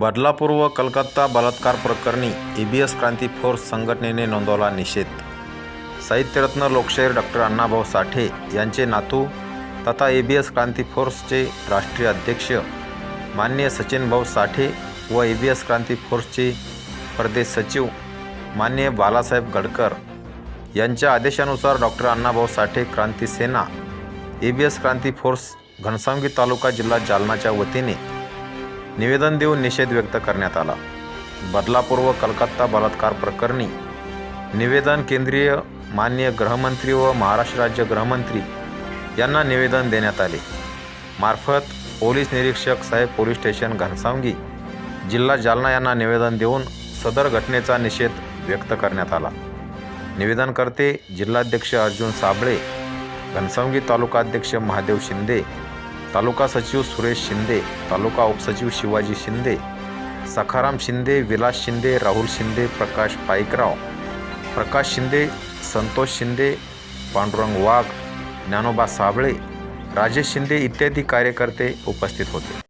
बदलापूर व कलकत्ता बलात्कार प्रकरणी एबीएस क्रांती फोर्स संघटनेने नोंदवला निषेध. साहित्यरत्न लोकशाहीर डॉक्टर अण्णाभाऊ साठे यांचे नातू तथा एबीएस क्रांती फोर्सचे राष्ट्रीय अध्यक्ष माननीय सचिनभाऊ साठे व एबीएस क्रांती फोर्सचे प्रदेश सचिव माननीय बालासाहेब गडकर यांच्या आदेशानुसार doctor Annabhau Sathe Kranti Sena ABS Kranti force Ghansawangi taluka जिल्हा जालनाच्या वतीने निवेदन देऊन निषेध व्यक्त करण्यात आला. बदलापूर व कलकत्ता बलात्कार प्रकरणी निवेदन केंद्रीय माननीय गृहमंत्री व महाराष्ट्र राज्य गृहमंत्री यांना निवेदन देण्यात आले. मार्फत पोलीस निरीक्षक साहेब पोलीस स्टेशन घनसावंगी जिल्हा जालना यांना निवेदन देऊन सदर घटनेचा निषेध व्यक्त करण्यात आला. निवेदनकर्ते जिल्हाध्यक्ष अर्जुन साबळे घनसावंगी तालुकाध्यक्ष महादेव शिंदे तालुका सचिव सुरेश शिंदे तालुका उपसचिव शिवाजी शिंदे सखाराम शिंदे विलास शिंदे राहुल शिंदे प्रकाश पाईकराव प्रकाश शिंदे संतोष शिंदे पांडुरंग वाघ ज्ञानोबा साबळे राजेश शिंदे इत्यादी कार्यकर्ते उपस्थित होते.